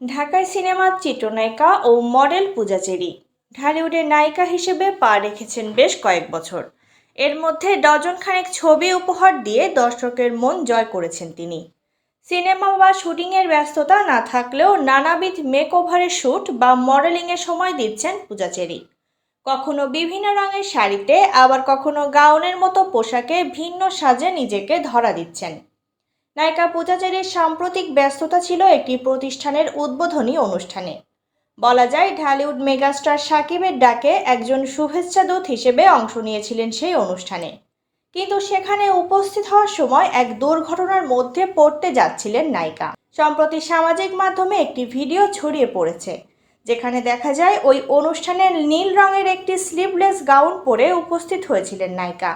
ঢাকায় সিনেমার চিত্রনায়িকা ও মডেল পূজা চেরি ঢালিউডের নায়িকা হিসেবে পা রেখেছেন বেশ কয়েক বছর। এর মধ্যে ডজন খানেক ছবি উপহার দিয়ে দর্শকের মন জয় করেছেন তিনি। সিনেমা বা শুটিংয়ের ব্যস্ততা না থাকলেও নানাবিধ মেকওভারের শ্যুট বা মডেলিংয়ের সময় দিচ্ছেন পূজা চেরি কখনো বিভিন্ন রঙের শাড়িতে, আবার কখনো গাউনের মতো পোশাকে ভিন্ন সাজে নিজেকে ধরা দিচ্ছেন। নায়িকা পূজাচেরির সাম্প্রতিক ব্যস্ততা ছিল একটি প্রতিষ্ঠানের উদ্বোধনী অনুষ্ঠানে। বলা যায়, ঢালিউড মেগাস্টার সাকিবের ডাকে একজন শুভেচ্ছা দূত হিসেবে অংশ নিয়েছিলেন সেই অনুষ্ঠানে। কিন্তু সেখানে উপস্থিত হওয়ার সময় এক দুর্ঘটনার মধ্যে পড়তে যাচ্ছিলেন নায়িকা। সম্প্রতি সামাজিক মাধ্যমে একটি ভিডিও ছড়িয়ে পড়েছে, যেখানে দেখা যায়, ওই অনুষ্ঠানে নীল রঙের একটি স্লিভলেস গাউন পরে উপস্থিত হয়েছিলেন নায়িকা।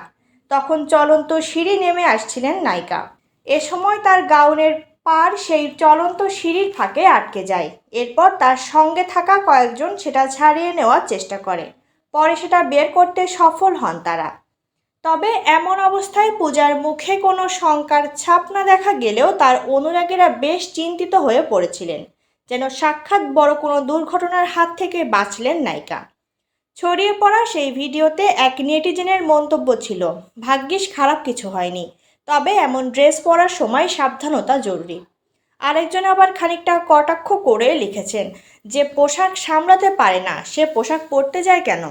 তখন চলন্ত সিঁড়ি নেমে আসছিলেন নায়িকা। এ সময় তার গাউনের পার সেই চলন্ত সিঁড়ির ফাঁকে আটকে যায়। এরপর তার সঙ্গে থাকা কয়েকজন সেটা ছাড়িয়ে নেওয়ার চেষ্টা করে। পরে সেটা বের করতে সফল হন তারা। তবে এমন অবস্থায় পূজার মুখে কোনো শঙ্কার ছাপ না দেখা গেলেও তার অনুরাগীরা বেশ চিন্তিত হয়ে পড়েছিলেন, যেন সাক্ষাৎ বড় কোনো দুর্ঘটনার হাত থেকে বাঁচলেন নায়িকা। ছড়িয়ে পড়া সেই ভিডিওতে এক নেটিজেনের মন্তব্য ছিল, ভাগ্যিস খারাপ কিছু হয়নি। তবে এমন ড্রেস পরার সময় সাবধানতা জরুরি। আরেকজন আবার খানিকটা কটাক্ষ করে লিখেছেন, যে পোশাক সামলাতে পারে না, সে পোশাক পরতে যায় কেন?